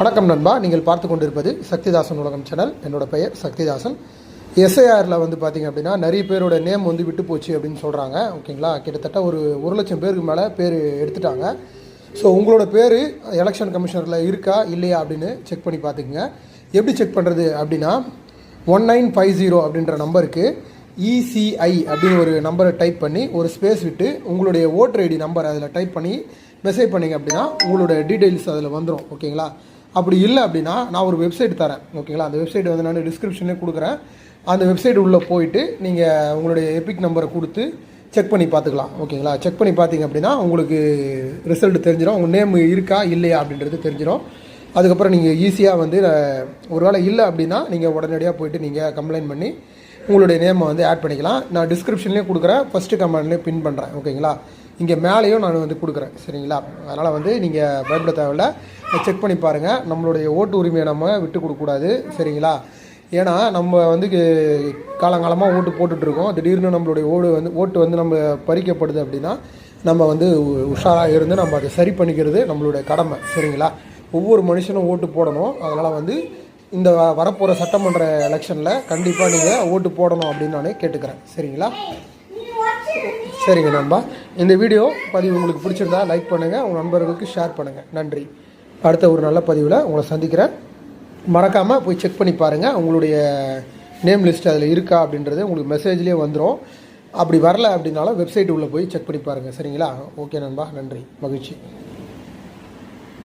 வணக்கம் நண்பா. நீங்கள் பார்த்து கொண்டிருப்பது சக்திதாசன் உலகம் சேனல் என்னோட பெயர் சக்திதாசன். எஸ்ஐஆரில் வந்து பார்த்தீங்க அப்படின்னா நிறைய பேரோட நேம் வந்து விட்டு போச்சு அப்படின்னு சொல்கிறாங்க ஓகேங்களா கிட்டத்தட்ட ஒரு ஒரு லட்சம் பேருக்கு மேலே பேர் எடுத்துட்டாங்க. ஸோ உங்களோட பேர் எலெக்ஷன் கமிஷனரில் இருக்கா இல்லையா அப்படின்னு செக் பண்ணி பார்த்துக்குங்க. எப்படி செக் பண்ணுறது அப்படின்னா ஒன் நைன் ஃபைவ் ஜீரோ அப்படின்ற நம்பருக்கு இசிஐ அப்படின்னு ஒரு நம்பரை டைப் பண்ணி ஒரு ஸ்பேஸ் விட்டு உங்களுடைய ஓட்டர் ஐடி நம்பர் அதில் டைப் பண்ணி மெசேஜ் பண்ணிங்க அப்படின்னா உங்களோட டீட்டெயில்ஸ் அதில் வந்துடும் ஓகேங்களா அப்படி இல்லை அப்படின்னா நான் ஒரு வெப்சைட் தரேன். ஓகேங்களா அந்த வெப்சைட் வந்து நான் டிஸ்கிரிப்ஷனே கொடுக்குறேன். அந்த வெப்சைட் உள்ளே போயிட்டு நீங்கள் உங்களுடைய எபிக் நம்பரை கொடுத்து செக் பண்ணி பார்த்துக்கலாம். ஓகேங்களா செக் பண்ணி பார்த்தீங்க அப்படின்னா உங்களுக்கு ரிசல்ட் தெரிஞ்சிடும் உங்கள் நேம் இருக்கா இல்லையா அப்படின்றது தெரிஞ்சிடும் அதுக்கப்புறம் நீங்கள் ஈஸியாக வந்து ஒரு வேளை இல்லை அப்படின்னா நீங்கள் உடனடியாக போயிட்டு நீங்கள் கம்ப்ளைண்ட் பண்ணி உங்களுடைய நேமை வந்து ஆட் பண்ணிக்கலாம். நான் டிஸ்கிரிப்ஷன்லேயே கொடுக்குறேன். ஃபஸ்ட்டு கமெண்ட்லேயே பின் பண்ணுறேன் ஓகேங்களா இங்கே மேலேயும் நான் வந்து கொடுக்குறேன் சரிங்களா? அதனால் வந்து நீங்கள் பயப்பட தேவையில்ல. செக் பண்ணி பாருங்கள் நம்மளுடைய ஓட்டு உரிமையை நம்ம விட்டு கொடுக்கக்கூடாது சரிங்களா? ஏன்னா நம்ம வந்து காலங்காலமாக ஓட்டு போட்டுட்ருக்கோம் திடீர்னு நம்மளுடைய ஓடு வந்து ஓட்டு வந்து நம்ம பறிக்கப்படுது அப்படின்னா நம்ம வந்து உ- உஷாராக இருந்து நம்ம அதை சரி பண்ணிக்கிறது நம்மளுடைய கடமை சரிங்களா? ஒவ்வொரு மனுஷனும் ஓட்டு போடணும். அதனால் வந்து இந்த வரப்போகிற சட்டமன்ற எலெக்ஷனில் கண்டிப்பாக நீங்கள் ஓட்டு போடணும் அப்படின்னு நான் கேட்டுக்கிறேன் சரிங்களா? சரிங்க நண்பா. இந்த வீடியோ பதிவு உங்களுக்கு பிடிச்சிருந்தா லைக் பண்ணுங்கள் உங்கள் நண்பர்களுக்கு ஷேர் பண்ணுங்கள் நன்றி. அடுத்த ஒரு நல்ல பதிவில் உங்களை சந்திக்கிறேன். மறக்காமல் போய் செக் பண்ணி பாருங்கள் உங்களுடைய நேம் லிஸ்ட் அதில் இருக்கா அப்படின்றது உங்களுக்கு மெசேஜ்லேயே வந்துடும் அப்படி வரல அப்படின்னாலும் வெப்சைட் உள்ளே போய் செக் பண்ணி பாருங்கள் சரிங்களா? ஓகே நண்பா. நன்றி. மகிழ்ச்சி.